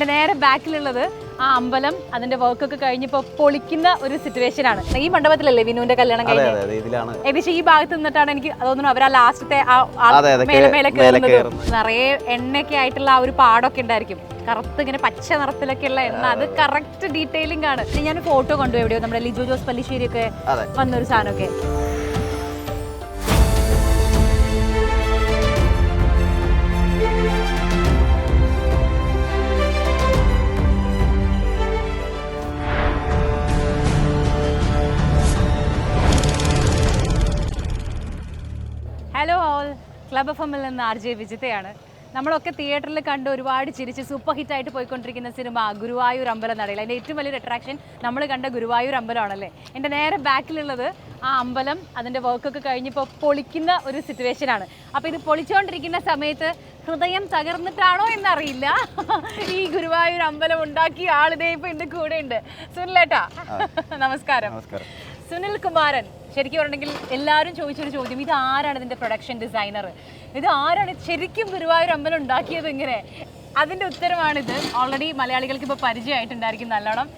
എന്റെ നേരെ ബാക്കിലുള്ളത് ആ അമ്പലം അതിന്റെ വർക്കൊക്കെ കഴിഞ്ഞപ്പോൾ പൊളിക്കുന്ന ഒരു സിറ്റുവേഷൻ ആണ്. ഈ മണ്ഡപത്തിലല്ലേ വിനുവിന്റെ കല്യാണം കഴിഞ്ഞത് ഏകദേശം ഈ ഭാഗത്ത് നിന്നിട്ടാണ് എനിക്ക് തോന്നുന്നു അവർ ആ ലാസ്റ്റത്തെ ആ മേലെ മേലെ കയറുന്നത്. നിറയെ എണ്ണയൊക്കെ ആയിട്ടുള്ള ആ ഒരു പാടൊക്കെ ഉണ്ടായിരിക്കും. കറുത്ത് ഇങ്ങനെ പച്ച നിറത്തിലൊക്കെ ഉള്ള എണ്ണ. അത് കറക്റ്റ് ഡീറ്റെയിലിംഗ് ആണ്. ഞാൻ ഫോട്ടോ കണ്ടു എവിടെയോ. നമ്മുടെ ലിജോ ജോസ് പല്ലിശ്ശേരി ഒക്കെ വന്നൊരു സാധനമൊക്കെ. എഫ് എമ്മിൽ നിന്ന് ആർ ജെ വിജിതയാണ്. നമ്മളൊക്കെ തിയേറ്ററിൽ കണ്ട് ഒരുപാട് ചിരിച്ച് സൂപ്പർ ഹിറ്റ് ആയിട്ട് പോയിക്കൊണ്ടിരിക്കുന്ന സിനിമ ഗുരുവായൂർ അമ്പലം നടയിൽ. അതിന്റെ ഏറ്റവും വലിയൊരു അട്രാക്ഷൻ നമ്മൾ കണ്ട ഗുരുവായൂർ അമ്പലമാണല്ലേ? എന്റെ നേരെ ബാക്കിലുള്ളത് ആ അമ്പലം അതിന്റെ വർക്കൊക്കെ കഴിഞ്ഞിപ്പോൾ പൊളിക്കുന്ന ഒരു സിറ്റുവേഷനാണ് അപ്പോൾ ഇത് പൊളിച്ചുകൊണ്ടിരിക്കുന്ന സമയത്ത് ഹൃദയം തകർന്നിട്ടാണോ എന്നറിയില്ല. ഈ ഗുരുവായൂർ അമ്പലം ഉണ്ടാക്കിയ ആളിതേ ഇപ്പോൾ എന്റെ കൂടെ ഉണ്ട് സുനിലേട്ടാ നമസ്കാരം. നമസ്കാരം. സുനിൽ കുമാരൻ ശരിക്കും പറഞ്ഞെങ്കിൽ എല്ലാവരും ചോദിച്ചൊരു ചോദ്യം ഇത് ആരാണ് ഇതിന്റെ പ്രൊഡക്ഷൻ ഡിസൈനർ ഇത് ആരാണ് ശരിക്കും ഗുരുവായൂർ അമ്പലം ഉണ്ടാക്കിയത് ഇങ്ങനെ? അതിന്റെ ഉത്തരമാണിത്. ഓൾറെഡി മലയാളികൾക്ക് ഇപ്പൊ പരിചയമായിട്ടുണ്ടായിരിക്കും നല്ലോണം.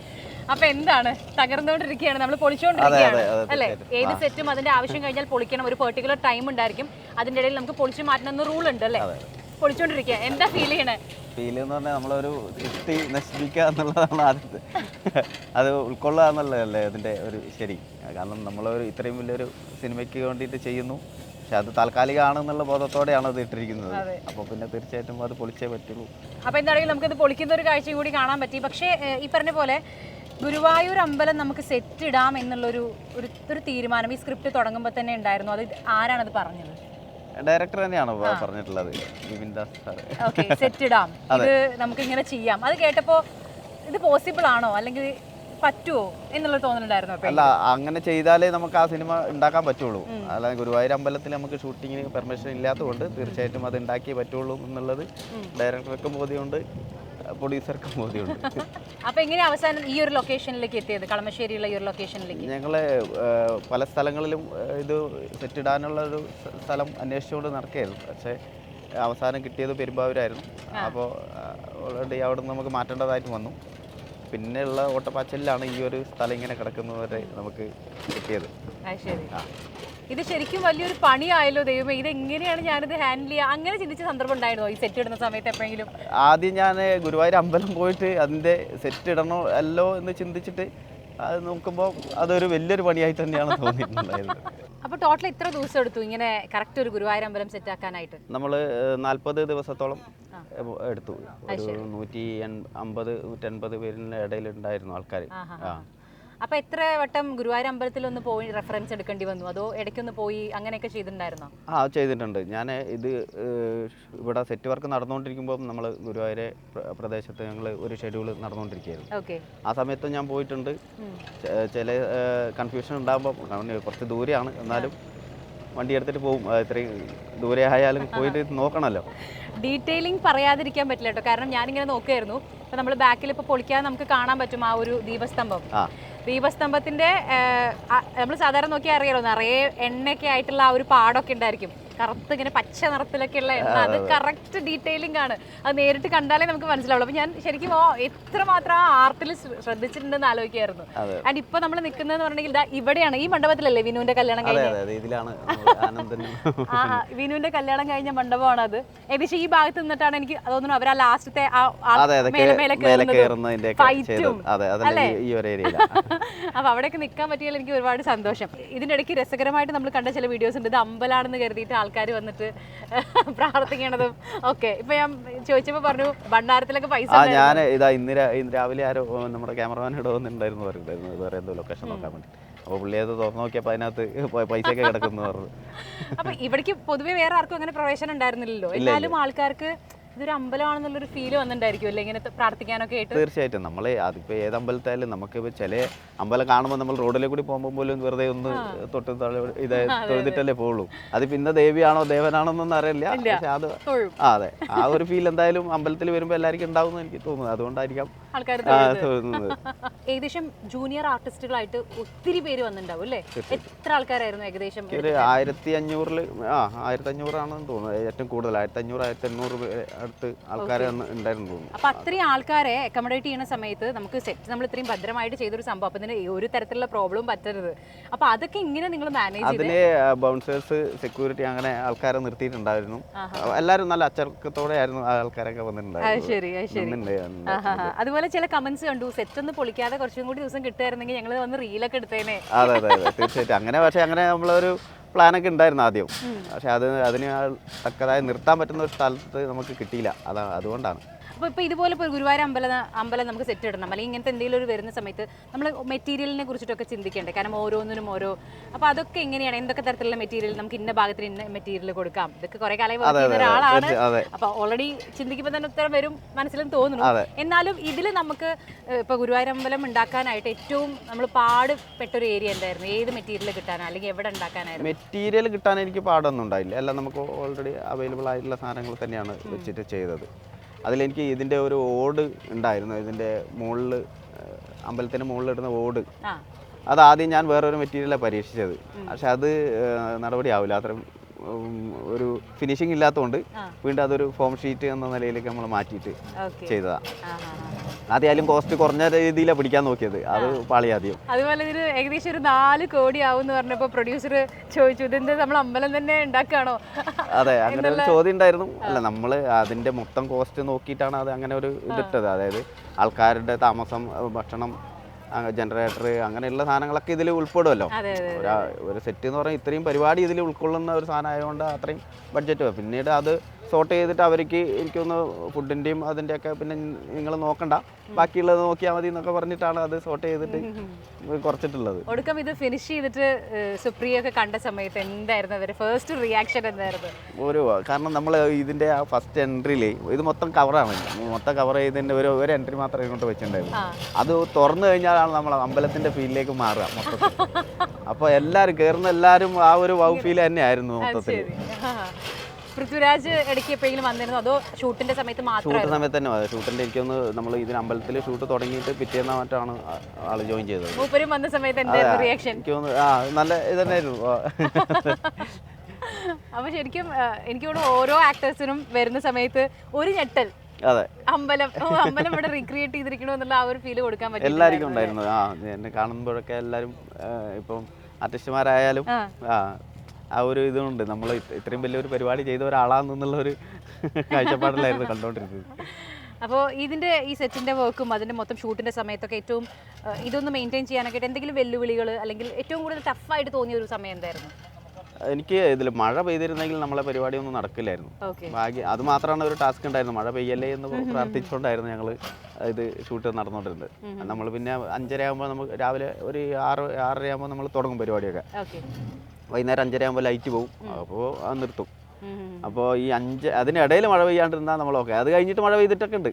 അപ്പൊ എന്താണ്? തകർന്നുകൊണ്ടിരിക്കുകയാണ്. നമ്മൾ പൊളിച്ചുകൊണ്ടിരിക്കുകയാണ് അല്ലേ. ഏത് സെറ്റും അതിന്റെ ആവശ്യം കഴിഞ്ഞാൽ പൊളിക്കണം. ഒരു പെർട്ടിക്കുലർ ടൈം ഉണ്ടായിരിക്കും. അതിന്റെ ഇടയിൽ നമുക്ക് പൊളിച്ചു മാറ്റണമെന്ന് റൂൾ ഉണ്ട് അല്ലേ? പൊളിച്ചുകൊണ്ടിരിക്കുക എന്താ ഫീൽ ചെയ്യണേ? ഫീൽ എന്ന് പറഞ്ഞാൽ നമ്മളൊരു സൃഷ്ടി നശിപ്പിക്കുക എന്നുള്ളതാണ് ആദ്യത്തെ. അത് ഉൾക്കൊള്ളുക എന്നുള്ളതല്ലേ അതിന്റെ ഒരു ശരി. കാരണം നമ്മളൊരു ഇത്രയും വലിയൊരു സിനിമയ്ക്ക് വേണ്ടിയിട്ട് ചെയ്യുന്നു. പക്ഷെ അത് താൽക്കാലികമാണെന്നുള്ള ബോധത്തോടെയാണ് അത് ഇട്ടിരിക്കുന്നത്. അപ്പോൾ പിന്നെ തീർച്ചയായിട്ടും അത് പൊളിച്ചേ പറ്റുള്ളൂ. അപ്പോൾ എന്താണെങ്കിലും നമുക്കിത് പൊളിക്കുന്ന ഒരു കാഴ്ചയും കൂടി കാണാൻ പറ്റി. പക്ഷേ ഈ പറഞ്ഞ പോലെ ഗുരുവായൂർ അമ്പലം നമുക്ക് സെറ്റ് ഇടാം എന്നുള്ളൊരു ഒരു തീരുമാനം ഈ സ്ക്രിപ്റ്റ് തുടങ്ങുമ്പോൾ തന്നെ ഉണ്ടായിരുന്നു. അത് ആരാണത് പറഞ്ഞത്? ഡയറക്ടർ തന്നെയാണ് പറഞ്ഞിട്ടുള്ളത്? Bipin Das sir. Okay set ഇടാം ഇത് നമുക്ക് ഇങ്ങനെ ചെയ്യാം. അത് കേട്ടപ്പോ ഇത് പോസിബിൾ ആണോ? അല്ലെങ്കിൽ പറ്റുമോ എന്നുള്ള തോന്നുന്നുണ്ടായിരുന്നു അല്ല അങ്ങനെ ചെയ്താലേ നമുക്ക് ആ സിനിമ ഉണ്ടാക്കാൻ പറ്റുള്ളൂ. അല്ലാതെ ഗുരുവായൂർ അമ്പലത്തിൽ നമുക്ക് ഷൂട്ടിങ്ങിന് പെർമിഷൻ ഇല്ലാത്തതുകൊണ്ട് തീർച്ചയായിട്ടും അത് ഉണ്ടാക്കിയേ പറ്റുള്ളൂ എന്നുള്ളത് ഡയറക്ടർക്കും ബോധ്യമുണ്ട്. പ്രൊഡ്യൂസർക്കും ബോധ്യമുണ്ട് അപ്പോൾ എങ്ങനെ അവസാനം ഈ ഒരു ലൊക്കേഷനിലേക്ക് എത്തിയത്? കളമശ്ശേരിയുള്ള ഈ ഒരു ലൊക്കേഷനിലേക്ക് ഞങ്ങൾ പല സ്ഥലങ്ങളിലും ഇത് സെറ്റിടാനുള്ള ഒരു സ്ഥലം അന്വേഷിച്ചുകൊണ്ട് നടക്കുകയായിരുന്നു. പക്ഷേ അവസാനം കിട്ടിയത് പെരുമ്പാവൂരായിരുന്നു. അപ്പോൾ ഓൾറെഡി അവിടെ നിന്ന് നമുക്ക് മാറ്റേണ്ടതായിട്ട് വന്നു. പിന്നെയുള്ള ഓട്ടപ്പാച്ചലിലാണ് ഈ ഒരു സ്ഥലം ഇങ്ങനെ കിടക്കുന്നവരെ നമുക്ക് കിട്ടിയത്. ശരി. ഇത് ശരിക്കും വലിയൊരു പണിയായല്ലോ ദൈവമേ. ഇത് എങ്ങനെയാണ് ഞാനിത് ഹാൻഡിൽ ചെയ്യുക അങ്ങനെ ചിന്തിച്ച സന്ദർഭം ഉണ്ടായിരുന്നോ? ഈ സെറ്റ് ഇടുന്ന സമയത്ത് എപ്പോഴെങ്കിലും? ആദ്യം ഞാൻ ഗുരുവായൂർ അമ്പലം പോയിട്ട് അതിന്റെ സെറ്റ് ഇടണോ അല്ലോ എന്ന് ചിന്തിച്ചിട്ട് അത് നോക്കുമ്പോൾ അതൊരു വലിയൊരു പണിയായിട്ട് തന്നെയാണ് തോന്നിയിട്ടുണ്ടായിരുന്നത്. അപ്പോൾ ടോട്ടൽ എത്ര ദിവസം എടുത്തു ഇങ്ങനെ കറക്റ്റ് ഒരു ഗുരുവായൂർ അമ്പലം സെറ്റ് ആക്കാനായിട്ട്? നമ്മൾ നാൽപ്പത് ദിവസത്തോളം എടുത്തു. ഒരു നൂറ്റി അമ്പത് നൂറ്റൻപത് പേരിന്റെ ഇടയിൽ ഉണ്ടായിരുന്നു ആൾക്കാർ ആ. അപ്പൊ എത്ര വട്ടം ഗുരുവായൂർ അമ്പലത്തിൽ ഒന്ന് പോയി റെഫറൻസ് എടുക്കേണ്ടി വന്നു? അതോ ഇടയ്ക്കൊന്ന് പോയി അങ്ങനെയൊക്കെ ചെയ്തിട്ടുണ്ടായിരുന്നോ? ആ ചെയ്തിട്ടുണ്ട്. ഞാൻ ഇത് ഇവിടെ സെറ്റ് വർക്ക് നടന്നുകൊണ്ടിരിക്കുമ്പോൾ നമ്മൾ ഗുരുവായൂരെ പ്ര- പ്രദേശത്ത് ഞങ്ങൾ ഒരു ഷെഡ്യൂൾ നടന്നുകൊണ്ടിരിക്കുകയായിരുന്നു. ഓക്കെ ആ സമയത്ത് ഞാൻ പോയിട്ടുണ്ട്. ചില കൺഫ്യൂഷൻ ഉണ്ടാകുമ്പോൾ കുറച്ച് ദൂരെയാണ്. എന്നാലും വണ്ടി എടുത്തിട്ട് പോകും ഇത്രയും ദൂരെ ആയാലും പോയിട്ട് നോക്കണമല്ലോ ഡീറ്റെയിലിംഗ് പറയാതിരിക്കാൻ പറ്റില്ല കേട്ടോ. കാരണം ഞാനിങ്ങനെ നോക്കുകയായിരുന്നു അപ്പോൾ നമ്മൾ ബാക്കിൽ ഇപ്പൊ പൊളിക്കാതെ നമുക്ക് കാണാൻ പറ്റും ആ ഒരു ദീപസ്തംഭം. ആ ദീപസ്തംഭത്തിന്റെ നമ്മൾ സാധാരണ നോക്കിയാൽ അറിയാലോ നിറയെ എണ്ണയൊക്കെ ആയിട്ടുള്ള ആ ഒരു പാടൊക്കെ ഉണ്ടായിരിക്കും. കറുത്ത് ഇങ്ങനെ പച്ച നിറത്തിലൊക്കെ ഉള്ള എണ്ണ. അത് കറക്റ്റ് ഡീറ്റെയിലിംഗ് ആണ്. അത് നേരിട്ട് കണ്ടാലേ നമുക്ക് മനസ്സിലാവുള്ളൂ. അപ്പൊ ഞാൻ ശരിക്കും ഓ എത്രമാത്രം ആ ആർട്ടിൽ ശ്രദ്ധിച്ചിട്ടുണ്ടെന്ന് ആലോചിക്കായിരുന്നു. ആൻഡ് ഇപ്പൊ നമ്മൾ നിൽക്കുന്നതെന്ന് പറഞ്ഞെങ്കിൽ ഇതാ ഇവിടെയാണ് ഈ മണ്ഡപത്തിലല്ലേ വിനുവിന്റെ കല്യാണം നമ്മൾ ആ വിനുവിന്റെ കല്യാണം കഴിഞ്ഞ മണ്ഡപമാണ് അത് ഏകദേശം ഈ ഭാഗത്ത് നിന്നിട്ടാണ് എനിക്ക് തോന്നുന്നു അവർ ആ ലാസ്റ്റത്തെ അപ്പൊ അവിടെയൊക്കെ നിൽക്കാൻ പറ്റിയാൽ എനിക്ക് ഒരുപാട് സന്തോഷം. ഇതിന്റെ ഇടയ്ക്ക് രസകരമായിട്ട് നമ്മൾ കണ്ട ചില വീഡിയോസ് ഉണ്ട്. ഇത് അമ്പലാണെന്ന് കരുതിയിട്ട് ആൾക്കാർ വന്നിട്ട് പ്രാർത്ഥിക്കണതും ഒക്കെ. ഇപ്പൊ ഞാൻ ചോദിച്ചപ്പോ പറഞ്ഞു ഭണ്ഡാരത്തിലൊക്കെ പൈസ ആ ഞാൻ ഇതാ ഇന്ന് ഇന്ന് രാവിലെ ആരോ നമ്മുടെ ക്യാമറമാൻ ഇവിടെ വന്നിട്ടുണ്ടായിരുന്നു പറഞ്ഞിട്ടുണ്ടായിരുന്നു. വേറെ എന്തോ ലൊക്കേഷൻ നോക്കാൻ വേണ്ടി അപ്പോൾ പുള്ളി അത് തുറന്നു നോക്കിയപ്പോൾ അതിനകത്ത് പൈസ ഒക്കെ കിടക്കുന്നു പറഞ്ഞു. അപ്പൊ ഇവിടേക്ക് പൊതുവെ വേറെ ആർക്കും അങ്ങനെ പ്രവേശനം ഉണ്ടായിരുന്നില്ലല്ലോ. എന്നാലും ആൾക്കാർക്ക് ഇതൊരു അമ്പലമാണെന്നുള്ളൊരു ഫീൽ വന്നിട്ടുണ്ടായിരിക്കും അല്ലേ? ഇങ്ങനെ പ്രാർത്ഥിക്കാനൊക്കെ ആയിട്ട്? തീർച്ചയായിട്ടും. നമ്മൾ അതിപ്പോൾ ഏത് അമ്പലത്തായാലും നമുക്ക് ചില അമ്പലം കാണുമ്പോൾ നമ്മൾ റോഡിലെ കൂടി പോകുമ്പോൾ പോലും വെറുതെ ഒന്ന് തൊട്ട് ഇത് തൊഴുതിട്ടല്ലേ പോകുള്ളൂ അതിപ്പോൾ ഇന്ന ദേവിയാണോ ദേവനാണോ എന്നൊന്നും അറിയില്ല പക്ഷെ അത് ആ അതെ. ആ ഒരു ഫീൽ എന്തായാലും അമ്പലത്തിൽ വരുമ്പോൾ എല്ലാവർക്കും ഉണ്ടാവും എന്ന് എനിക്ക് തോന്നുന്നു. അതുകൊണ്ടായിരിക്കാം ആ ഏകദേശം ജൂനിയർ ആർട്ടിസ്റ്റുകളായിട്ട് ഒത്തിരി പേര് വന്നിട്ടുണ്ടാവും അല്ലേ? എത്ര ആൾക്കാരായിരുന്നു ഏകദേശം? ഒരു ആയിരത്തി അഞ്ഞൂറിൽ ആ ആയിരത്തി അഞ്ഞൂറാണെന്ന് തോന്നുന്നു. ഏറ്റവും കൂടുതൽ ആയിരത്തി അഞ്ഞൂറ് ആയിരത്തി എണ്ണൂറ് അടുത്ത് ആൾക്കാർ ഉണ്ടായിരുന്നു തോന്നുന്നു. അപ്പൊ അത്രയും ആൾക്കാരെ അക്കോമഡേറ്റ് ചെയ്യുന്ന സമയത്ത് നമുക്ക് സെറ്റ് നമ്മൾ ഇത്രയും ഭദ്രമായിട്ട് ചെയ്തൊരു സംഭവം. അപ്പൊ ഇതിന് ഒരു തരത്തിലുള്ള പ്രോബ്ലം പറ്റരുത്. അപ്പൊ അതൊക്കെ ഇങ്ങനെ നിങ്ങൾ മാനേജ് അതിന് ബൗൺസേഴ്സ് സെക്യൂരിറ്റി അങ്ങനെ ആൾക്കാരെ നിർത്തിയിട്ടുണ്ടായിരുന്നു. എല്ലാവരും നല്ല അച്ചടക്കത്തോടെ ആയിരുന്നു ആൾക്കാരൊക്കെ വന്നിട്ടുണ്ടായിരുന്നു ശരി അതുപോലെ ചില കമന്റ്സ് കണ്ടു. സെറ്റ് ഒന്ന് പൊളിക്കാതെ കുറച്ചും കൂടി ദിവസം കിട്ടുമായിരുന്നെങ്കിൽ ഞങ്ങൾ വന്ന് റീലൊക്കെ എടുത്തേനെ. അതെ അതെ അതെ. തീർച്ചയായിട്ടും. അങ്ങനെ പക്ഷേ അങ്ങനെ നമ്മളൊരു പ്ലാനൊക്കെ ഉണ്ടായിരുന്നു ആദ്യം. പക്ഷെ അത് അതിന് തക്കതായി നിർത്താൻ പറ്റുന്ന ഒരു സ്ഥലത്ത് നമുക്ക് കിട്ടിയില്ല. അതാ അതുകൊണ്ടാണ്. അപ്പോൾ ഇപ്പോൾ ഇതുപോലെ ഇപ്പോൾ ഗുരുവായൂർ അമ്പലം അമ്പലം നമുക്ക് സെറ്റ് ഇടണം. അല്ലെങ്കിൽ ഇങ്ങനത്തെ എന്തെങ്കിലും ഒരു വരുന്ന സമയത്ത് നമ്മൾ മെറ്റീരിയലിനെ കുറിച്ചിട്ടൊക്കെ ചിന്തിക്കേണ്ടേ. കാരണം ഓരോന്നിനും ഓരോ അപ്പോൾ അതൊക്കെ എങ്ങനെയാണ്? എന്തൊക്കെ തരത്തിലുള്ള മെറ്റീരിയൽ നമുക്ക് ഇന്ന ഭാഗത്തിന് ഇന്ന മെറ്റീരിയൽ കൊടുക്കാം? ഇതൊക്കെ കുറേ കാലമായി ചെയ്യുന്ന ഒരാളാണ്. അപ്പോൾ ഓൾറെഡി ചിന്തിക്കുമ്പോൾ തന്നെ ഉത്തരം വരും മനസ്സിലും തോന്നുന്നു. എന്നാലും ഇതിൽ നമുക്ക് ഇപ്പോൾ ഗുരുവായൂർ അമ്പലം ഉണ്ടാക്കാനായിട്ട് ഏറ്റവും നമ്മൾ പാടുപെട്ടൊരു ഏരിയ എന്തായിരുന്നു? ഏത് മെറ്റീരിയൽ കിട്ടാനാണ് അല്ലെങ്കിൽ എവിടെ ഉണ്ടാക്കാനായിരുന്നു? മെറ്റീരിയൽ കിട്ടാൻ എനിക്ക് പാടൊന്നും ഉണ്ടായില്ല. എല്ലാം നമുക്ക് ഓൾറെഡി അവൈലബിൾ ആയിട്ടുള്ള സാധനങ്ങൾ തന്നെയാണ് വെച്ചിട്ട് ചെയ്തത്. അതിലെനിക്ക് ഇതിന്റെ ഒരു ഓട് ഉണ്ടായിരുന്നു. ഇതിന്റെ മുകളിൽ അമ്പലത്തിന്റെ മുകളിലിടുന്ന ഓട്. അത് ആദ്യം ഞാൻ വേറൊരു മെറ്റീരിയലാണ് പരീക്ഷിച്ചത്. പക്ഷെ അത് നടപടിയാവില്ല. അത്രയും ഒരു ഫിനിഷിംഗ് ഇല്ലാത്തതുകൊണ്ട് വീണ്ടും അതൊരു ഫോം ഷീറ്റ് എന്ന നിലയിലേക്ക് നമ്മൾ മാറ്റിയിട്ട് ചെയ്തതാണ് ആദ്യം കോസ്റ്റ് കുറഞ്ഞ രീതിയിലാണ് പിടിക്കാൻ നോക്കിയത്. അത് പാളി ആദ്യം. അതുപോലെ ഇതിന് ഏകദേശം ഒരു നാല് കോടി ആവും എന്ന് പറഞ്ഞപ്പോൾ പ്രൊഡ്യൂസർ ചോദിച്ചു ഇതെന്ത് നമ്മൾ അമ്പലം തന്നെ ഉണ്ടാക്കുകയാണോ? അതെ അങ്ങനെ ഒരു ചോദ്യം ഉണ്ടായിരുന്നു. അല്ല നമ്മൾ അതിന്റെ മൊത്തം കോസ്റ്റ് നോക്കിയിട്ടാണ് അത് അങ്ങനെ ഒരു ഇതിട്ടത്. അതായത് ആൾക്കാരുടെ താമസം ഭക്ഷണം ജനറേറ്റർ അങ്ങനെയുള്ള സാധനങ്ങളൊക്കെ ഇതിൽ ഉൾപ്പെടുമല്ലോ ഒരു സെറ്റ് എന്ന് പറഞ്ഞാൽ ഇത്രയും പരിപാടി ഇതിൽ ഉൾക്കൊള്ളുന്ന ഒരു സാധനം ആയതുകൊണ്ട് അത്രയും ബഡ്ജറ്റ് പിന്നീട് അത് സോർട്ട് ചെയ്തിട്ട് അവർക്ക് എനിക്കൊന്ന് ഫുഡിന്റെയും അതിന്റെയൊക്കെ പിന്നെ നിങ്ങൾ നോക്കണ്ട. ബാക്കിയുള്ളത് നോക്കിയാൽ മതി എന്നൊക്കെ പറഞ്ഞിട്ടാണ് അത് സോർട്ട് ചെയ്തിട്ട് കുറച്ചിട്ടുള്ളത്. ഒടുക്കം ഇത് ഫിനിഷ് ചെയ്തിട്ട് സുപ്രിയൊക്കെ കണ്ട സമയത്ത് എന്തായിരുന്നു അവരുടെ ഫസ്റ്റ് റിയാക്ഷൻ എന്തായിരുന്നു? ഒരു കാരണം നമ്മൾ ഇതിന്റെ ആ ഫസ്റ്റ് എൻട്രിയിൽ ഇത് മൊത്തം കവറാണ് മൊത്തം കവർ ചെയ്തതിന്റെ ഒരു ഒരു എൻട്രി മാത്രമേ ഇങ്ങോട്ട് വെച്ചിട്ടുണ്ടായിരുന്നു. അത് തുറന്നു കഴിഞ്ഞാലാണ് നമ്മൾ അമ്പലത്തിന്റെ ഫീലിലേക്ക് മാറുക മൊത്തത്തിൽ. അപ്പോൾ എല്ലാരും കയറുന്ന എല്ലാരും ആ ഒരു വൗ ഫീൽ തന്നെയായിരുന്നു മൊത്തത്തിൽ. പൃഥ്വിരാജ് ഇടയ്ക്ക് എപ്പോഴെങ്കിലും വന്നിരുന്നു? അതോ ഷൂട്ടിന്റെ സമയത്ത് ഷൂട്ട് മാത്രമായിരുന്നു സമയത്ത് തന്നെ ഷൂട്ടിന്റെ എനിക്കൊന്ന് നമ്മൾ ഇതിന് അമ്പലത്തിൽ ഷൂട്ട് തുടങ്ങിയിട്ട് പിറ്റേന്ന് മറ്റാണ് ആൾ ജോയിൻ ചെയ്തത്. മൂപ്പരും വന്ന സമയത്ത് എന്തായിരുന്നു റിയാക്ഷൻ എനിക്ക് ആ നല്ല ഇത് തന്നെയായിരുന്നു. ആ. അപ്പൊ ശരിക്കും എനിക്ക് തോന്നുന്നു ഓരോ ആക്ടേഴ്സിനും വരുന്ന സമയത്ത് ഒരു ഞെട്ടൽ. അതെ. അമ്പലം അമ്പലം ഇവിടെ റീക്രിയേറ്റ് ചെയ്തിരിക്കണോ എന്നുള്ള ആ ഒരു ഫീൽ കൊടുക്കാൻ പറ്റും എല്ലാവർക്കും ഉണ്ടായിരുന്നു. ആ എന്നെ കാണുമ്പോഴൊക്കെ എല്ലാവരും ഇപ്പം ആർട്ടിസ്റ്റുമാരായാലും ആ. ആ ഒരു ഇതുണ്ട്. നമ്മൾ ഇത്രയും വലിയൊരു പരിപാടി ചെയ്ത ഒരാളാണെന്നുള്ള ഒരു കാഴ്ചപ്പാടിലായിരുന്നു കണ്ടുകൊണ്ടിരുന്നത് അപ്പോൾ ഇതിന്റെ ഈ സെറ്റിന്റെ വർക്കും അതിന്റെ മൊത്തം ഷൂട്ടിന്റെ സമയത്തൊക്കെ ഏറ്റവും ഇതൊന്ന് മെയിന്റെയിൻ ചെയ്യാനൊക്കെ എന്തെങ്കിലും വെല്ലുവിളികൾ അല്ലെങ്കിൽ ഏറ്റവും കൂടുതൽ ടഫായിട്ട് തോന്നിയ ഒരു സമയം എന്തായിരുന്നു? എനിക്ക് ഇതിൽ മഴ പെയ്തിരുന്നെങ്കിൽ നമ്മളെ പരിപാടി ഒന്നും നടക്കില്ലായിരുന്നു ഭാഗ്യം അത് മാത്രമാണ് ഒരു ടാസ്ക് ഉണ്ടായിരുന്നു മഴ പെയ്യല്ലേ എന്ന് പ്രാർത്ഥിച്ചുകൊണ്ടായിരുന്നു ഞങ്ങൾ ഇത് ഷൂട്ട് നടന്നുകൊണ്ടിരുന്നത് നമ്മൾ പിന്നെ അഞ്ചര ആകുമ്പോൾ നമുക്ക് രാവിലെ ഒരു ആറ് ആറര ആകുമ്പോൾ നമ്മൾ തുടങ്ങും പരിപാടിയൊക്കെ. വൈകുന്നേരം അഞ്ചര ആകുമ്പോൾ ലൈറ്റ് പോകും അപ്പോൾ നിർത്തും. അപ്പോൾ ഈ അഞ്ച് അതിനിടയിൽ മഴ പെയ്യാണ്ടിരുന്നാൽ നമ്മൾ ഓക്കെ. അത് കഴിഞ്ഞിട്ട് മഴ പെയ്തിട്ടൊക്കെ ഉണ്ട്.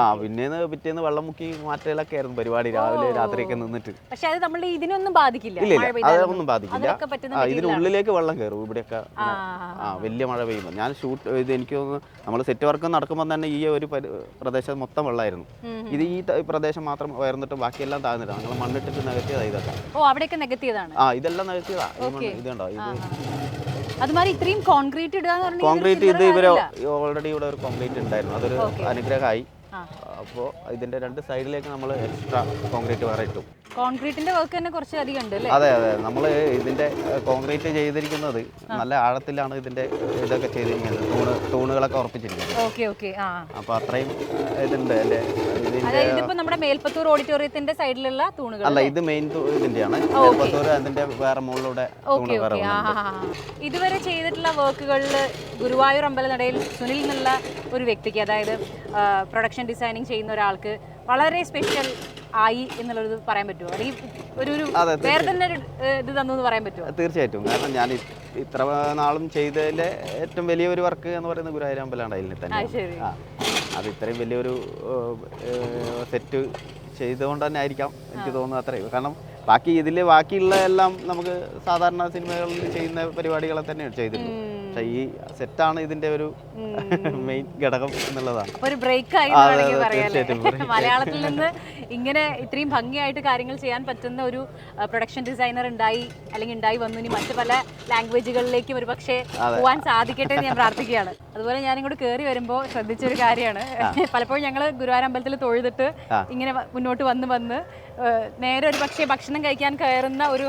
ആ പിന്നേന്ന് പിറ്റേന്ന് വെള്ളം മുക്കി മാറ്റലൊക്കെ ആയിരുന്നു പരിപാടി രാവിലെ രാത്രിയൊക്കെ നിന്നിട്ട്. പക്ഷെ അത് നമ്മൾ ഇതിനൊന്നും ബാധിക്കില്ല. ഇല്ല അതൊന്നും ബാധിക്കില്ല. ഇതിനുള്ളിലേക്ക് വെള്ളം കയറും ഇവിടെയൊക്കെ ആ, വലിയ മഴ പെയ്യുമ്പോൾ ഞാൻ ഷൂട്ട് ഇത് എനിക്ക് തോന്നുന്നു നമ്മൾ സെറ്റ് വർക്ക് നടക്കുമ്പോൾ തന്നെ ഈ ഒരു പ്രദേശം മൊത്തം വെള്ളമായിരുന്നു ഇത് ഈ പ്രദേശം മാത്രം ഉയർന്നിട്ട് ബാക്കിയെല്ലാം താഴ്ന്നിട്ട് ഞങ്ങൾ മണ്ണിട്ടിട്ട് നികത്തിയതാണ് ഇതൊക്കെ. ഓ അവിടെയൊക്കെ നികത്തിയതാണ്. ആ ഇതെല്ലാം നികത്തിയതാ. ഈ മണ്ണ് ഇതുണ്ടോ ഇത് അതുമാതിരി ഇത്രയും കോൺക്രീറ്റ് ഇടുക എന്ന് പറഞ്ഞാൽ കോൺക്രീറ്റ് ഇത് ഇവർ ഓൾറെഡി ഇവിടെ ഒരു കോൺക്രീറ്റ് ഉണ്ടായിരുന്നു. അതൊരു അനുഗ്രഹമായി. അപ്പോ അപ്പോൾ ഇതിന്റെ രണ്ട് സൈഡിലേക്ക് നമ്മൾ എക്സ്ട്രാ കോൺക്രീറ്റ് വേറെ ഇട്ടു. കോൺക്രീറ്റിന്റെ വർക്ക് തന്നെ കുറച്ച് അധികം ഉണ്ട് അല്ലേ? അതെ അതെ. നമ്മൾ ഇതിന്റെ കോൺക്രീറ്റ് ചെയ്തിരിക്കുന്നത് നല്ല ആഴത്തിലാണ് ഇതിന്റെ ഇതൊക്കെ ചെയ്തിരിക്കുന്നത്. തൂണ് തൂണുകളൊക്കെ ഉറപ്പിച്ചിരിക്കുന്നത്. Okay okay. ആ. അപ്പോൾ അത്രയും ഇതുണ്ട് അല്ലേ അതായത് ഇതിപ്പോ നമ്മുടെ മേൽപ്പത്തൂർ ഓഡിറ്റോറിയത്തിന്റെ സൈഡിലുള്ള തൂണുകൾ അല്ല ഇത് മെയിൻ ഇതിന്റെയാണ്. മേൽപ്പത്തൂർ അതിന്റെ വേറെ മുകളിലൂടെ ഓക്കെ ഓക്കെ. ആ. ഇതുവരെ ചെയ്തിട്ടുള്ള വർക്കുകളിൽ ഗുരുവായൂർ അമ്പലനടയിൽ സുനിൽ എന്നുള്ള ഒരു വ്യക്തിക്ക് അതായത് പ്രൊഡക്ഷൻ ഡിസൈനിങ് ചെയ്യുന്ന ഒരാൾക്ക് വളരെ സ്പെഷ്യൽ ആയി എന്നുള്ളത് പറയാൻ പറ്റുമോ? അല്ലെങ്കിൽ ഒരു ഒരു വേറെ തന്നെ ഒരു ഇത് തന്നു എന്ന് പറയാൻ പറ്റുമോ? തീർച്ചയായിട്ടും. കാരണം ഞാൻ ഇത്ര നാളും ചെയ്തതിലെ ഏറ്റവും വലിയൊരു വർക്ക് എന്ന് പറയുന്നത് ഗുരുവായൂർ അമ്പലമാണ് അതിൽ ആ തന്നെ അത് ഇത്രയും വലിയൊരു സെറ്റ് ചെയ്തുകൊണ്ട് തന്നെ ആയിരിക്കാം എനിക്ക് തോന്നുന്നത് അത്രയും. കാരണം ബാക്കി ഇതിൽ ബാക്കിയുള്ള എല്ലാം നമുക്ക് സാധാരണ സിനിമകളിൽ ചെയ്യുന്ന പരിപാടികളെ തന്നെയാണ് ചെയ്തിട്ടുള്ളത്. പക്ഷേ ഈ സെറ്റാണ് ഇതിന്റെ ഒരു മെയിൻ ഘടകം എന്നുള്ളതാണ്. ഒരു ബ്രേക്ക്. ആയി. മലയാളത്തിൽ നിന്ന് ഇങ്ങനെ ഇത്രയും ഭംഗിയായിട്ട് കാര്യങ്ങൾ ചെയ്യാൻ പറ്റുന്ന ഒരു പ്രൊഡക്ഷൻ ഡിസൈനർ ഉണ്ടായി അല്ലെങ്കിൽ ഉണ്ടായി വന്നു. ഇനി മറ്റു പല ലാംഗ്വേജുകളിലേക്കും ഒരു പക്ഷേ പോകാൻ സാധിക്കട്ടെ എന്ന് ഞാൻ പ്രാർത്ഥിക്കുകയാണ്. അതുപോലെ ഞാൻ ഇങ്ങോട്ട് കയറി വരുമ്പോൾ ശ്രദ്ധിച്ചൊരു കാര്യമാണ്. പലപ്പോഴും ഞങ്ങൾ ഗുരുവായൂരമ്പലത്തിൽ തൊഴുതിട്ട്. ഇങ്ങനെ മുന്നോട്ട് വന്ന് വന്ന് നേരെ ഒരു പക്ഷേ ഭക്ഷണം കഴിക്കാൻ കയറുന്ന ഒരു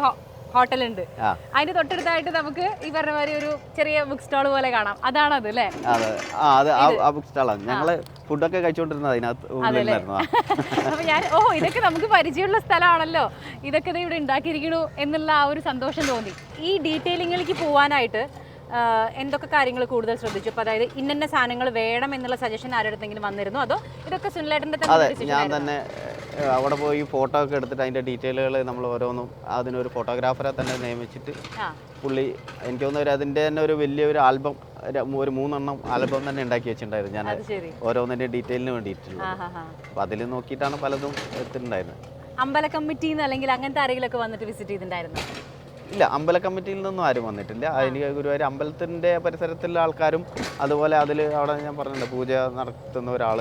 ഹോട്ടലുണ്ട്. ഉണ്ട് അതിന് തൊട്ടടുത്തായിട്ട് നമുക്ക് ഈ പറഞ്ഞ മാതിരി ഒരു ചെറിയ ബുക്ക് സ്റ്റോൾ പോലെ കാണാം. അതാണത് അല്ലേ? അതെ. ആ അത് ആ ബുക്ക് സ്റ്റാളാണ് ഞങ്ങൾ ഫുഡൊക്കെ കഴിച്ചുകൊണ്ടിരുന്നത് അതിനകത്ത്. അപ്പൊ ഞാൻ ഓ ഇതൊക്കെ നമുക്ക് പരിചയമുള്ള സ്ഥലമാണല്ലോ. ഇതൊക്കെ ഇവിടെ ഉണ്ടാക്കിയിരിക്കണു എന്നുള്ള ആ ഒരു സന്തോഷം തോന്നി. ഈ ഡീറ്റെയിലിങ്ങിലേക്ക് പോവാനായിട്ട് എന്തൊക്കെ കാര്യങ്ങൾ കൂടുതൽ ശ്രദ്ധിച്ചു? അപ്പോൾ അതായത് ഇന്ന സാധനങ്ങൾ വേണം എന്നുള്ള സജഷൻ ആരുടെ വന്നിരുന്നു? അതോ ഇതൊക്കെ സുനിലേട്ടന്റെ തന്നെ ഞാൻ തന്നെ അവിടെ പോയി ഫോട്ടോ ഒക്കെ എടുത്തിട്ട് അതിന്റെ ഡീറ്റെയിലുകൾ നമ്മൾ ഓരോന്നും അതിനൊരു ഫോട്ടോഗ്രാഫറെ തന്നെ നിയമിച്ചിട്ട് പുള്ളി എനിക്ക് തോന്നുന്നു അതിന്റെ തന്നെ ഒരു വലിയൊരു ആൽബം ഒരു മൂന്നെണ്ണം ആൽബം തന്നെ ഉണ്ടാക്കി വെച്ചിട്ടുണ്ടായിരുന്നു ഞാൻ ഓരോന്നിന്റെ ഡീറ്റെയിലിന് ഹാ അപ്പോൾ അതിൽ നോക്കിയിട്ടാണ് പലതും എടുത്തിട്ടുണ്ടായിരുന്നത്. അമ്പല കമ്മിറ്റിന്ന് അല്ലെങ്കിൽ അങ്ങനത്തെ ആരെങ്കിലും ഒക്കെ വന്നിട്ട് വിസിറ്റ് ചെയ്തിട്ടുണ്ടായിരുന്നു? ഇല്ല അമ്പല കമ്മിറ്റിയിൽ നിന്നും ആരും വന്നിട്ടില്ല. അതിന് ഗുരുവായൂർ അമ്പലത്തിന്റെ പരിസരത്തുള്ള ആൾക്കാരും അതുപോലെ അതിൽ അവിടെ ഞാൻ പറഞ്ഞില്ല പൂജ നടത്തുന്ന ഒരാൾ.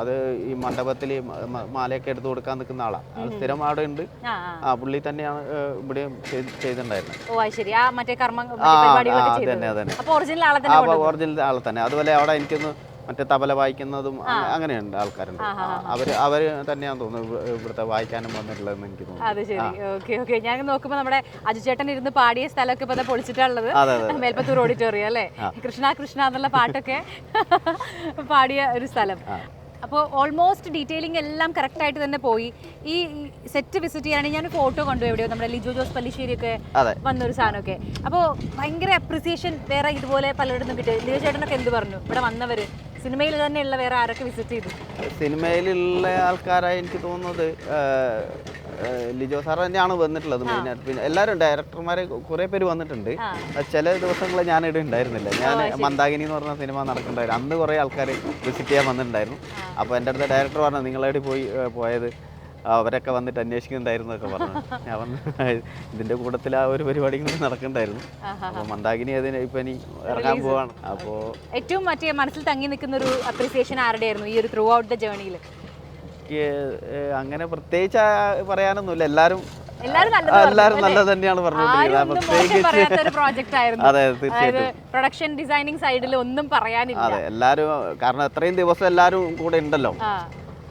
അത് ഈ മണ്ഡപത്തിൽ മാലയൊക്കെ എടുത്തു കൊടുക്കാൻ നിൽക്കുന്ന ആളാണ് അത് സ്ഥിരം അവിടെ ഉണ്ട്. ആ പുള്ളി തന്നെയാണ് ഇവിടെ ചെയ്തിട്ടുണ്ടായിരുന്നത് ആ അതന്നെ, അതന്നെ. ഒറിജിനൽ ആളെ ആൾ തന്നെ. അതുപോലെ അവിടെ എനിക്കൊന്ന് മറ്റേ തബല വായിക്കുന്നതും അങ്ങ- അങ്ങനെയുണ്ട് ആൾക്കാരുണ്ട്. അവർ അവർ തന്നെയാണ് അവർ അവർ തന്നെയാണെന്ന് തോന്നുന്നു ഇവ- ഇവിടുത്തെ വായിക്കാനും വന്നിട്ടുള്ളതെന്ന് എനിക്ക് തോന്നുന്നു. അത് ശരി. Okay okay. ഞാൻ നോക്കുമ്പോ നമ്മുടെ അജുചേട്ടൻ ഇരുന്ന് പാടിയ സ്ഥലമൊക്കെ ഇപ്പൊ പൊളിച്ചിട്ടുള്ളത് മേൽപ്പത്തൂർ ഓഡിറ്റോറിയം അല്ലേ? കൃഷ്ണ കൃഷ്ണ എന്നുള്ള പാട്ടൊക്കെ പാടിയ ഒരു സ്ഥലം. അപ്പോൾ ഓൾമോസ്റ്റ് ഡീറ്റെയിലിംഗ് എല്ലാം കറക്റ്റ് ആയിട്ട് തന്നെ പോയി. ഈ സെറ്റ് വിസിറ്റ് ചെയ്യാനാണെങ്കിൽ ഞാൻ ഫോട്ടോ കണ്ടു എവിടെയോ. നമ്മുടെ ലിജോ ജോസ് പല്ലിശ്ശേരിയൊക്കെ ഒക്കെ വന്നൊരു സാധനമൊക്കെ. അപ്പോൾ ഭയങ്കര അപ്രിസിയേഷൻ വേറെ ഇതുപോലെ പലയിടത്തും കിട്ടി ലിജോ ചേട്ടനൊക്കെ എന്ത് പറഞ്ഞു? ഇവിടെ വന്നവർ സിനിമയിൽ തന്നെയുള്ള വേറെ ആരൊക്കെ വിസിറ്റ് ചെയ്തു? സിനിമയിലുള്ള ആൾക്കാരായി എനിക്ക് തോന്നുന്നത് ലിജോ സാർ തന്നെയാണ് വന്നിട്ടുള്ളത് മെയിനായിട്ട് പിന്നെ എല്ലാവരും ഡയറക്ടർമാരെ കുറെ പേര് വന്നിട്ടുണ്ട്. ചില ദിവസങ്ങൾ ഞാൻ ഇവിടെ ഉണ്ടായിരുന്നില്ല. ഞാൻ മന്ദാകിനി എന്ന് പറഞ്ഞ സിനിമ നടക്കുന്നുണ്ടായിരുന്നു. അന്ന് കുറേ ആൾക്കാർ വിസിറ്റ് ചെയ്യാൻ വന്നിട്ടുണ്ടായിരുന്നു. അപ്പോൾ എന്റെ അടുത്ത് ഡയറക്ടർ പറഞ്ഞു നിങ്ങളെവിടെ പോയി പോയത്? അവരൊക്കെ വന്നിട്ട് അന്വേഷിക്കുന്നുണ്ടായിരുന്നു എന്നൊക്കെ പറഞ്ഞു. ഞാൻ പറഞ്ഞു ഇതിന്റെ കൂട്ടത്തിൽ ആ ഒരു പരിപാടി കൂടി നടക്കുന്നുണ്ടായിരുന്നു അപ്പോൾ മന്ദാകിനി അതിന് ഇപ്പം ഇനി ഇറങ്ങാൻ പോവാണ്. അപ്പോൾ ഏറ്റവും മറ്റേ മനസ്സിൽ തങ്ങി നിൽക്കുന്ന ഒരു അപ്രീസിയേഷൻ ആരുടെയായിരുന്നു ഈ ഒരു ത്രൂ ഔട്ട് ദ ജേണിയിൽ അങ്ങനെ പ്രത്യേകിച്ച് പറയാനൊന്നുമില്ല. എല്ലാവരും എല്ലാവരും നല്ലത്? തന്നെയാണ് പറഞ്ഞത് പറഞ്ഞുകൊണ്ടിരിക്കുന്നത് പ്രൊഡക്ഷൻ ഡിസൈനിങ് സൈഡിൽ ഒന്നും പറയാനില്ല. അതെ എല്ലാവരും കാരണം എത്രയും ദിവസം എല്ലാവരും കൂടെ ഉണ്ടല്ലോ.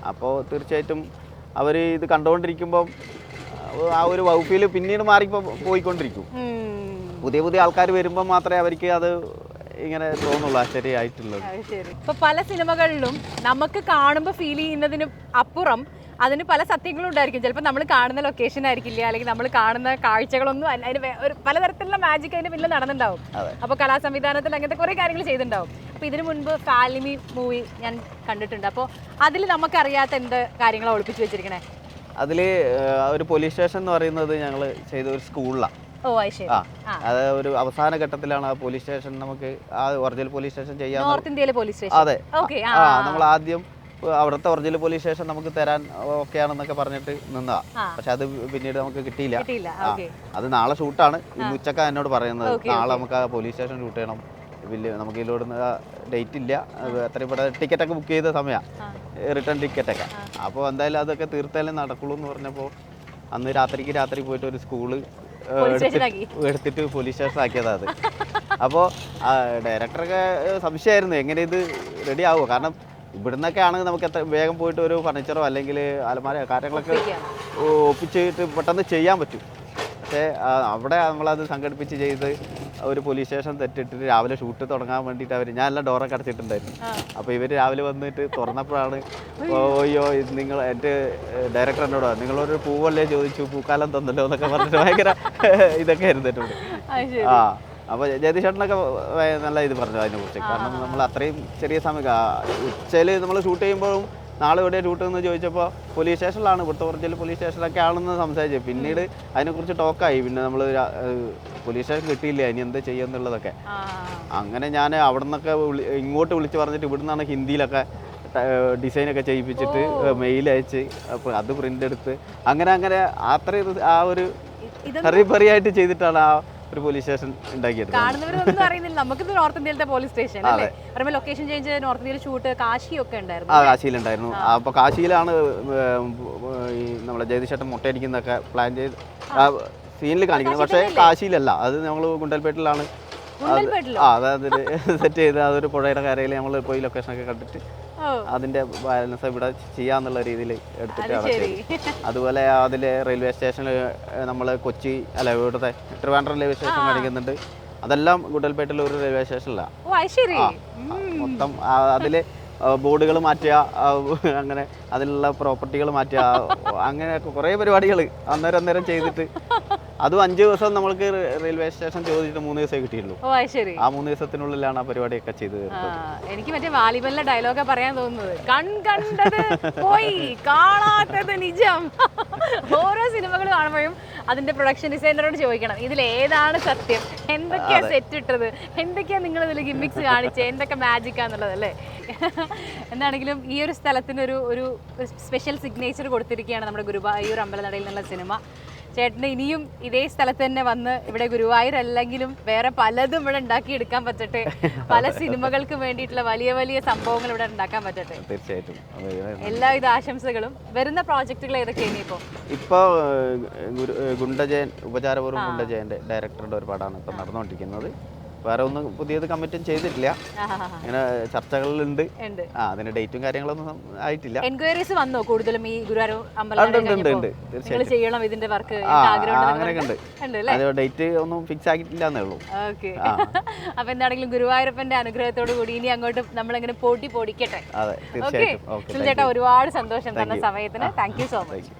അപ്പോ അപ്പോൾ തീർച്ചയായിട്ടും അവർ ഇത് കണ്ടുകൊണ്ടിരിക്കുമ്പോൾ ആ ഒരു വകുപ്പിൽ പിന്നീട് മാറി പോയിക്കൊണ്ടിരിക്കും. പുതിയ പുതിയ ആൾക്കാർ വരുമ്പോൾ മാത്രമേ അവർക്ക് അത് ഇങ്ങനെ തോന്നുള്ളൂ ആശ്ചര്യമായിട്ടുള്ളത് ഇപ്പൊ പല സിനിമകളിലും നമുക്ക് കാണുമ്പോൾ ഫീൽ ചെയ്യുന്നതിന് അപ്പുറം അതിന് പല സത്യങ്ങളും ഉണ്ടായിരിക്കും. ചിലപ്പോൾ നമ്മൾ കാണുന്ന ലൊക്കേഷൻ ആയിരിക്കില്ല അല്ലെങ്കിൽ നമ്മൾ കാണുന്ന കാഴ്ചകളൊന്നും അതിന് ഒരു പലതരത്തിലുള്ള മാജിക് അതിന് പിന്നിൽ നടന്നിട്ടുണ്ടാവും അപ്പൊ അപ്പോൾ കലാ സംവിധാനത്തിൽ അങ്ങനത്തെ കുറേ കാര്യങ്ങൾ ചെയ്തിട്ടുണ്ടാവും അപ്പോൾ ഇതിനു മുൻപ് ഫാലിമി മൂവി ഞാൻ കണ്ടിട്ടുണ്ട്. അപ്പോൾ അതിൽ നമുക്കറിയാത്ത എന്ത് കാര്യങ്ങളാണ് ഒളിപ്പിച്ച് വെച്ചിരിക്കണേ? അതിൽ ഒരു പോലീസ് സ്റ്റേഷൻ എന്ന് പറയുന്നത് ഞങ്ങൾ ചെയ്ത ഒരു സ്കൂളിലാണ് ഓ അത് ശരി. ആ അത് ഒരു അവസാന ഘട്ടത്തിലാണ് ആ പോലീസ് സ്റ്റേഷൻ നമുക്ക് ആ ഒറിജിനൽ പോലീസ് സ്റ്റേഷൻ ചെയ്യാൻ നോർത്ത് ഇന്ത്യയിലെ പോലീസ് സ്റ്റേഷൻ അതെ. ആ നമ്മൾ ആദ്യം അവിടുത്തെ ഒറിജിനൽ പോലീസ് സ്റ്റേഷൻ നമുക്ക് തരാൻ ഓക്കെ ആണെന്നൊക്കെ പറഞ്ഞിട്ട് നിന്നതാ. പക്ഷെ അത് പിന്നീട് നമുക്ക് കിട്ടിയില്ല. അത് നാളെ ഷൂട്ടാണ് ഉച്ചക്ക എന്നോട് പറയുന്നത്. നാളെ നമുക്ക് ആ പോലീസ് സ്റ്റേഷൻ ഷൂട്ട് ചെയ്യണം. വലിയ നമുക്ക് ഇതിലോടുന്ന ഡേറ്റ് ഇല്ല. അത് എത്രയും ഇവിടെ ടിക്കറ്റ് ഒക്കെ ബുക്ക് ചെയ്ത സമയമാണ്. റിട്ടേൺ ടിക്കറ്റൊക്കെ അപ്പോൾ എന്തായാലും അതൊക്കെ തീർത്താലേ നടക്കുള്ളൂ എന്ന് പറഞ്ഞപ്പോൾ അന്ന് രാത്രിക്ക് രാത്രി പോയിട്ട് ഒരു സ്കൂൾ എടുത്തിട്ട് പോലീസ് സ്റ്റേഷൻ ആക്കിയതാ അത്. അപ്പോൾ ഡയറക്ടറൊക്കെ സംശയമായിരുന്നു. എങ്ങനെ ഇത് റെഡി ആവുമോ കാരണം ഇവിടുന്നൊക്കെ ആണെങ്കിൽ നമുക്ക് എത്ര വേഗം പോയിട്ട് ഒരു ഫർണിച്ചറോ അല്ലെങ്കിൽ അലമാര കാര്യങ്ങളൊക്കെ ഒപ്പിച്ചിട്ട് പെട്ടെന്ന് ചെയ്യാൻ പറ്റും. പക്ഷേ അവിടെ നമ്മളത് സംഘടിപ്പിച്ച് ചെയ്ത് ഒരു പോലീസ് സ്റ്റേഷൻ തെറ്റിട്ട് രാവിലെ ഷൂട്ട് തുടങ്ങാൻ വേണ്ടിയിട്ട് അവർ ഞാൻ എല്ലാം ഡോറൊക്കെ അടച്ചിട്ടുണ്ടായിരുന്നു. അപ്പോൾ ഇവർ രാവിലെ വന്നിട്ട് തുറന്നപ്പോഴാണ് ഓയ്യോ നിങ്ങൾ എന്റെ ഡയറക്ടർ എന്നോട് നിങ്ങളൊരു പൂവല്ലേ ചോദിച്ചു പൂക്കാലം തന്നല്ലോ എന്നൊക്കെ പറഞ്ഞിട്ട് ഭയങ്കര ഇതൊക്കെ ശരി. ആ അപ്പോൾ ജയതീഷ് ചേട്ടനൊക്കെ വ- നല്ല ഇത് പറഞ്ഞു അതിനെക്കുറിച്ച്. കാരണം നമ്മൾ അത്രയും ചെറിയ സമയം ഉച്ചയിൽ നമ്മൾ ഷൂട്ട് ചെയ്യുമ്പോഴും നാളെ ഇവിടെ റൂട്ട് എന്ന് ചോദിച്ചപ്പോൾ പോലീസ് സ്റ്റേഷനിലാണ് ഇവിടുത്തെ ഒറിജിനൽ പോലീസ് സ്റ്റേഷനിലൊക്കെ ആണെന്ന് സംസാരിച്ചത് പിന്നീട് അതിനെക്കുറിച്ച് ടോക്കായി പിന്നെ നമ്മൾ പോലീസ് സ്റ്റേഷൻ കിട്ടിയില്ല? ഇനി എന്ത് ചെയ്യുന്നുള്ളതൊക്കെ അങ്ങനെ ഞാൻ അവിടെ നിന്നൊക്കെ ഇങ്ങോട്ട് വിളിച്ച് പറഞ്ഞിട്ട് ഇവിടെ നിന്നാണ് ഹിന്ദിയിലൊക്കെ ഡിസൈനൊക്കെ ചെയ്യിപ്പിച്ചിട്ട് മെയിൽ അയച്ച് അപ്പോൾ അത് പ്രിന്റ് എടുത്ത്. അങ്ങനെ അങ്ങനെ അത്രയും ആ ഒരു ഹറി ആയിട്ട് ചെയ്തിട്ടാണ് ആ ഒരു പോലീസ് സ്റ്റേഷൻ ഉണ്ടാക്കിയത്. കാണുന്നവരൊന്നും അറിയുന്നില്ല. നമുക്കിത് നോർത്ത് ഇന്ത്യയിലത്തെ പോലീസ് സ്റ്റേഷൻ അല്ലേ? പറയുമ്പോൾ ലൊക്കേഷൻ ചേഞ്ച് നോർത്ത് ഇന്ത്യയിൽ ഷൂട്ട് കാശി ഒക്കെ ഉണ്ടായിരുന്നു ആ കാശിയിലുണ്ടായിരുന്നു. അപ്പോൾ കാശിയിലാണ് നമ്മുടെ ഈ നമ്മളെ ജഗദീഷേട്ടൻ മുട്ടയടിക്കുന്നതൊക്കെ പ്ലാൻ ചെയ്ത് സീനിൽ കാണിക്കുന്നത്. പക്ഷേ കാശിയിലല്ല. അത് നമ്മൾ ഗുണ്ടൽപേട്ടിലാണ്. ഗുണ്ടൽപേട്ടിലോ? ആ അതായത് സെറ്റ് ചെയ്ത് അതൊരു പുഴയുടെ കരയിൽ നമ്മൾ പോയി ലൊക്കേഷൻ ഒക്കെ കണ്ടിട്ട് അതിന്റെ ബാലൻസ് ഇവിടെ ചെയ്യാന്നുള്ള രീതിയിൽ എടുത്തിട്ടാണ് ശരി. അതുപോലെ അതിലെ റെയിൽവേ സ്റ്റേഷനിൽ നമ്മൾ കൊച്ചി അല്ല ഇവിടുത്തെ ട്രിവാൻഡ്രം റെയിൽവേ സ്റ്റേഷൻ കാണിക്കുന്നുണ്ട് അതെല്ലാം ഗുഡൽപേട്ടിലെ ഒരു റെയിൽവേ സ്റ്റേഷനിലാണ് മൊത്തം അതിൽ ബോർഡുകൾ മാറ്റുക അങ്ങനെ അതിലുള്ള പ്രോപ്പർട്ടികൾ മാറ്റുക അങ്ങനെ കുറേ പരിപാടികൾ അന്നേരം അന്നേരം ചെയ്തിട്ട് അതും അഞ്ച് ദിവസം നമ്മൾക്ക് റെയിൽവേ സ്റ്റേഷൻ ചോദിച്ചിട്ട് മൂന്ന് ദിവസമേ കിട്ടിയുള്ളൂ. ഓ അത് ശരി. ആ മൂന്ന് ദിവസത്തിനുള്ളിലാണ് ആ പരിപാടിയൊക്കെ ചെയ്ത് ആ, തീർത്തത് എനിക്ക് മറ്റേ വാലിബലിലെ ഡയലോഗാ പറയാൻ തോന്നുന്നത്. കൺ കണ്ടത് പോയി കാണാത്തത് നിജം. ഓരോ സിനിമകൾ കാണുമ്പോഴും അതിന്റെ പ്രൊഡക്ഷൻ ഡിസൈനറോട് ചോദിക്കണം ഇതിൽ ഏതാണ് സത്യം? എന്തൊക്കെയാ സെറ്റ് ഇട്ടത്? എന്തൊക്കെയാ നിങ്ങൾ ഇതിൽ ഗിമ്മിക്സ് കാണിച്ചത് എന്തൊക്കെ മാജിക്കാന്നുള്ളത് അല്ലേ? എന്താണെങ്കിലും ഈ ഒരു സ്ഥലത്തിന് ഒരു ഒരു സ്പെഷ്യൽ സിഗ്നേച്ചർ കൊടുത്തിരിക്കുകയാണ് നമ്മുടെ ഗുരുവായൂർ അമ്പലനടയിൽ നിന്നുള്ള സിനിമ. ചേട്ടന് ഇനിയും ഇതേ സ്ഥലത്ത് തന്നെ വന്ന് ഇവിടെ ഗുരുവായൂർ അല്ലെങ്കിലും വേറെ പലതും ഇവിടെ ഉണ്ടാക്കി എടുക്കാൻ പറ്റട്ടെ. പല സിനിമകൾക്ക് വേണ്ടിയിട്ടുള്ള വലിയ വലിയ സംഭവങ്ങൾ ഇവിടെ ഉണ്ടാക്കാൻ പറ്റട്ടെ. തീർച്ചയായിട്ടും. എല്ലാവിധ ആശംസകളും. വരുന്ന പ്രോജക്റ്റുകൾ ഏതൊക്കെയാണ് ഇപ്പോൾ ഇപ്പോൾ ഗുണ്ടജയൻ ഉപചാരപൂർവം ഗുണ്ടജയന്റെ ഡയറക്ടറുടെ ഒരു പടമാണ് ഇപ്പൊ നടന്നുകൊണ്ടിരിക്കുന്നത്. വേറെ ഒന്നും പുതിയത് കമ്മിറ്റും ചെയ്തിട്ടില്ല. ഇങ്ങനെ ചർച്ചകളിലുണ്ട്. ആ അതിന്റെ ഡേറ്റും കാര്യങ്ങളൊന്നും ആയിട്ടില്ല. എൻക്വയറീസ് വന്നോ കൂടുതലും ഈ ഗുരുവായൂർ അമ്പലം ചെയ്യണം ഇതിന്റെ വർക്ക് അങ്ങനെയൊക്കെ ഉണ്ട്. ഡേറ്റ് ഒന്നും ഫിക്സ് ആക്കിയിട്ടില്ല എന്നേ ഉള്ളൂ. ഓക്കെ. അപ്പൊ എന്താണെങ്കിലും ഗുരുവായൂരപ്പന്റെ അനുഗ്രഹത്തോടു കൂടി ഇനി അങ്ങോട്ട് നമ്മളിങ്ങനെ പൊടി പൊടിക്കട്ടെ? അതെ ഓക്കെ? തീർച്ചയായിട്ടും. ചേട്ടാ ഒരുപാട് സന്തോഷം തന്ന സമയത്തിന്. Thank you so much